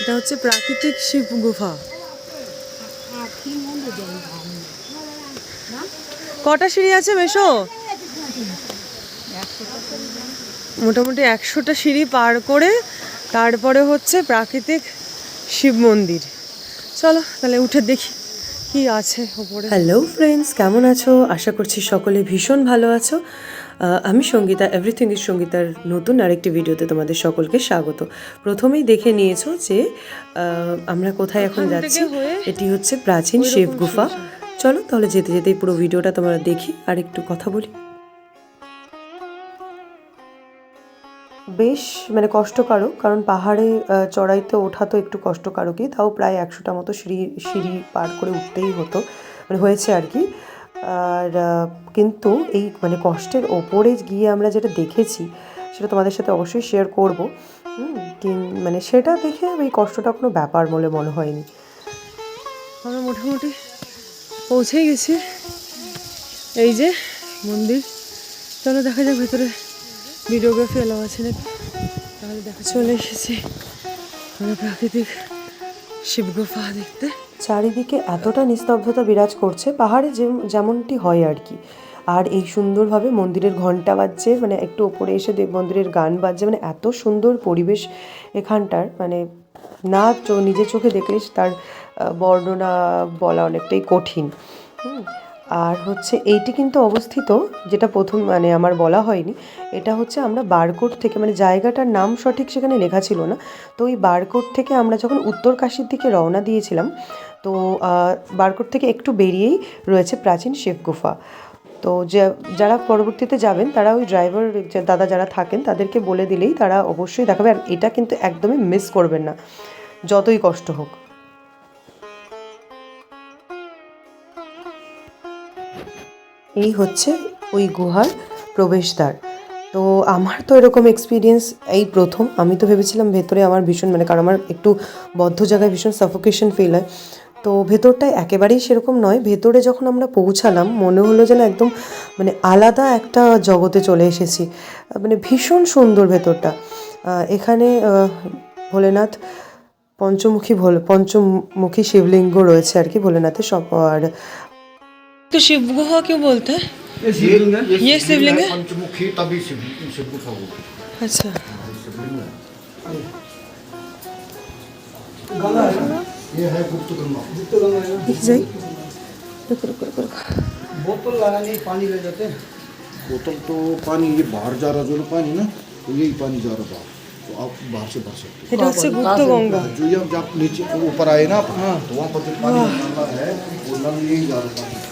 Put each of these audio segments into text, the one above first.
এটা হচ্ছে প্রাকৃতিক শিব গুফা কটা সিঁড়ি আছে বেশো মোটামুটি একশোটা সিঁড়ি পার করে তারপরে হচ্ছে প্রাকৃতিক শিব মন্দির। চলো তাহলে উঠে দেখি কি আছে ওপরে। হ্যালো ফ্রেন্ডস কেমন আছো? আশা করছি সকলে ভীষণ ভালো আছো। আমি সঙ্গীতা এভরিথিং ইজ সঙ্গীতার নতুন আরেকটি ভিডিওতে তোমাদের সকলকে স্বাগত। প্রথমেই দেখে নিয়েছো যে আমরা কোথায় এখন যাচ্ছি এটি হচ্ছে প্রাচীন শিব গুফা। চলো তাহলে যেতে যেতে পুরো ভিডিওটা তোমরা দেখি আর একটু কথা বলি। বেশ মানে কষ্টকারক কারণ পাহাড়ে চড়াইতে ওঠা তো একটু কষ্টকারকই তাও প্রায় একশোটা মতো সিঁড়ি সিঁড়ি পার করে উঠতেই হতো মানে হয়েছে আর কি। আর কিন্তু এই মানে কষ্টের ওপরে গিয়ে আমরা যেটা দেখেছি, সেটা তোমাদের সাথে অবশ্যই শেয়ার করব। মানে সেটা দেখে এই কষ্টটা কোনো ব্যাপার বলে মনে হয়নি। আমরা মোটামুটি পৌঁছে গেছি। এই যে মন্দির। চলো দেখা যাক ভেতরে ভিডিওগ্রাফি এলাও আছে নাকি? তাহলে দেখা চলে এসেছি। আমরা প্রাকৃতিক শিবগুফা দেখতে চারিদিকে এতটা নিস্তব্ধতা বিরাজ করছে, পাহাড়ে যেমনটি হয় আর কি আর এই সুন্দরভাবে মন্দিরের ঘণ্টা বাজছে মানে একটু ওপরে এসে দেব, মন্দিরের গান বাজছে মানে এত সুন্দর পরিবেশ এখানটার মানে না চো নিজে চোখে দেখলে তার বর্ণনা বলা অনেকটাই কঠিন। আর হচ্ছে এইটি কিন্তু অবস্থিত, যেটা প্রথম মানে আমার বলা হয়নি, এটা হচ্ছে আমরা বারকোট থেকে মানে জায়গাটার নাম সঠিক সেখানে লেখা ছিল না। তো ওই বারকোট থেকে আমরা যখন উত্তর কাশীর দিকে রওনা দিয়েছিলাম, তো বারকোট থেকে একটু বেরিয়েই রয়েছে প্রাচীন শিব গুফা। তো যে, যারা পরবর্তীতে যাবেন, তারা ওই ড্রাইভার দাদা যারা থাকেন, তাদেরকে বলে দিলেই তারা অবশ্যই দেখাবে, আর এটা কিন্তু একদমই মিস করবেন না, যতই কষ্ট হোক। এই হচ্ছে ওই গুহার প্রবেশদ্বার। তো আমার তো এরকম এক্সপিরিয়েন্স এই প্রথম। আমি তো ভেবেছিলাম ভেতরে আমার ভীষণ মানে কারণ আমার একটু বদ্ধ জায়গায় ভীষণ সাফোকেশন ফিল হয়। তো ভেতরটায় একেবারেই সেরকম নয়। ভেতরে যখন আমরা পৌঁছালাম, মনে হলো যেন একদম মানে আলাদা একটা জগতে চলে এসেছি। মানে ভীষণ সুন্দর ভেতরটা। এখানে ভোলেনাথ, পঞ্চমুখী ভোল, পঞ্চমুখী শিবলিঙ্গ রয়েছে আর কি ভোলেনাথের সব আর तो शिव गुहा क्यों बोलते हैं? ये शिवलिंग है। ये शिवलिंग है? पंचमुखी तभी शिव शिव गुफा अच्छा। ये है। गुप्त गंगा गुप्त गंगा है। रुक रुक रुक रुक। बोतल पानी ले जाते हैं। बोतल तो पानी ये बाहर जा रहा जो ना पानी ना तो यही पानी जा रहा बाहर। तो आप बाहर से भर सकते हो। से गुप्त गंगा। हाँ, जो ये आप नीचे ऊपर आए ना हाँ। तो वहाँ पर जो पानी हाँ। है। वो लंग यही जा रहा है।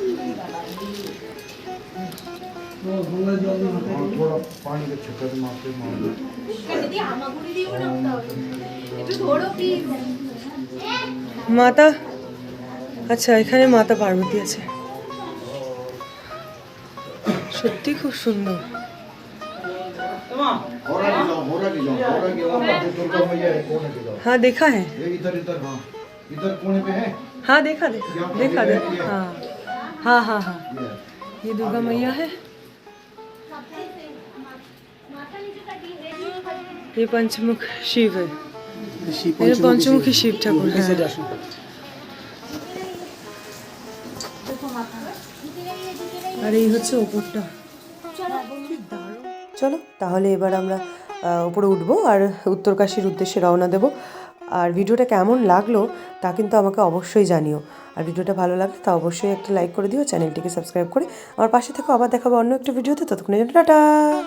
थोड़ा पानी का छक्कर मारते मारते মাতা আচ্ছা এখানে মাতা পার্বতী আছে সত্যি খুব সুন্দর और आगे जाओ और आगे जाओ और आगे वहाँ पर जो दुर्गा मैया है कोने पे जाओ हाँ देखा है ये इधर इधर हाँ इधर कोने पे है हाँ देखा देखा देखा देखा हाँ हाँ हाँ हाँ ये है। ये दुर्गा मैया है ये पंचमुख शिव है ये पंचमुखी शिव ठाकुर है আর এই হচ্ছে ওপরটা চলো তাহলে এবার আমরা আহ, উপরে উঠবো আর উত্তরকাশীর উদ্দেশ্যে রওনা দেব আর ভিডিওটা কেমন লাগল তা কিন্তু আমাকে অবশ্যই জানিও। আর ভিডিওটা ভালো লাগলে তা অবশ্যই একটা লাইক করে দিও, চ্যানেলটিকে সাবস্ক্রাইব করে আমার পাশে থেকে। আবার দেখাবো অন্য একটা ভিডিওতে। ততক্ষণের জন্য টাটা!